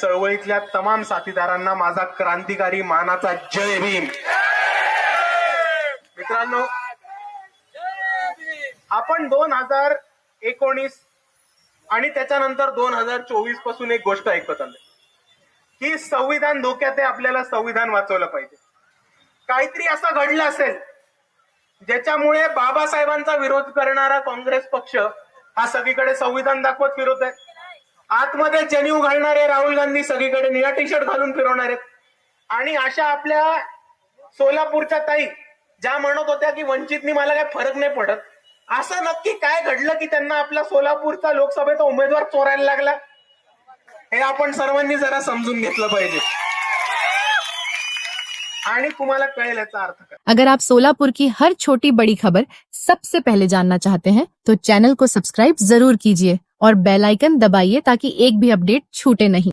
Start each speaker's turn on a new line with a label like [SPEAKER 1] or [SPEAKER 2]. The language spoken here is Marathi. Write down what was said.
[SPEAKER 1] चळवळीतल्या तमाम साथीदारांना माझा क्रांतिकारी मानाचा जय भीम. मित्रांनो आपण दोन हजार एकोणीस आणि त्याच्यानंतर दोन हजार चोवीसपासून एक गोष्ट ऐकत आलोय. की संविधान धोक्यात आहे आपल्याला संविधान वाचवलं पाहिजे. काहीतरी असं घडलं असेल ज्याच्यामुळे बाबासाहेबांचा विरोध करणारा काँग्रेस पक्ष हा सगळीकडे संविधान दाखवत फिरत आहे. आतमध्ये जनीव घालणारे राहुल गांधी सगळीकडे निळा टी शर्ट घालून फिरवणार आहेत. आणि अशा आपल्या सोलापूरच्या ताई ज्या म्हणत होत्या की वंचितनी मला काही फरक नाही पडत असं नक्की काय घडलं की त्यांना आपला सोलापूरचा लोकसभेचा उमेदवार चोरायला लागला? हे आपण सर्वांनी जरा समजून घेतलं पाहिजे. आणि तुम्हाला कळेल याचा अर्थ
[SPEAKER 2] अगर आप सोलापुर की हर छोटी बड़ी खबर सबसे पहले जानना चाहते हैं तो चैनल को सब्सक्राइब ज़रूर कीजिए और बेल आइकन दबाइए ताकि एक भी अपडेट छूटे नहीं।